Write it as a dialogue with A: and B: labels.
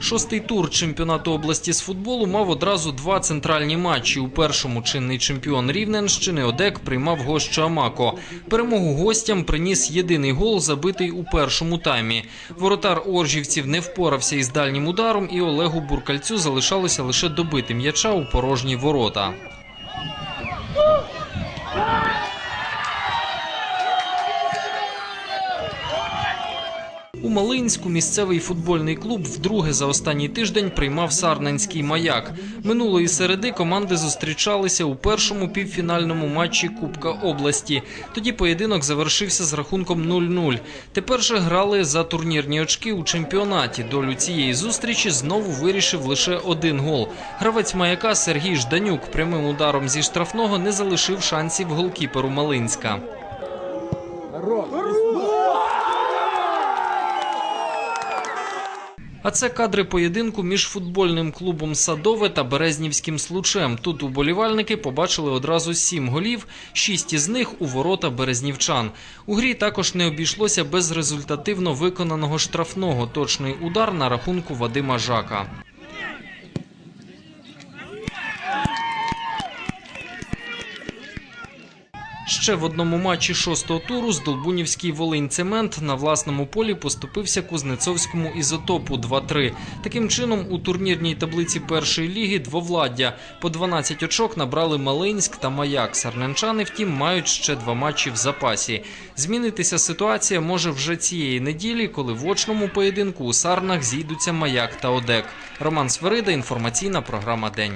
A: Шостий тур чемпіонату області з футболу мав одразу два центральні матчі. У першому чинний чемпіон Рівненщини Одек приймав гостя Амако. Перемогу гостям приніс єдиний гол, забитий у першому таймі. Воротар Оржівців не впорався із дальнім ударом, і Олегу Буркальцю залишалося лише добити м'яча у порожні ворота. У Малинську місцевий футбольний клуб вдруге за останній тиждень приймав Сарненський маяк. Минулої середи команди зустрічалися у першому півфінальному матчі Кубка області. Тоді поєдинок завершився з рахунком 0-0. Тепер же грали за турнірні очки у чемпіонаті. Долю цієї зустрічі знову вирішив лише один гол. Гравець маяка Сергій Жданюк прямим ударом зі штрафного не залишив шансів голкіперу Малинська. А це кадри поєдинку між футбольним клубом Садове та Березнівським случем. Тут уболівальники побачили одразу сім голів, шість із них у ворота березнівчан. У грі також не обійшлося без результативно виконаного штрафного. Точний удар на рахунку Вадима Жака. Ще в одному матчі шостого туру Здолбунівський Волинь-Цемент на власному полі поступився Кузнецовському ізотопу 2-3. Таким чином, у турнірній таблиці першої ліги двовладдя по 12 очок набрали Малинськ та Маяк. Сарненчани, втім, мають ще два матчі в запасі. Змінитися ситуація може вже цієї неділі, коли в очному поєдинку у Сарнах зійдуться Маяк та Одек. Роман Сверида, інформаційна програма День.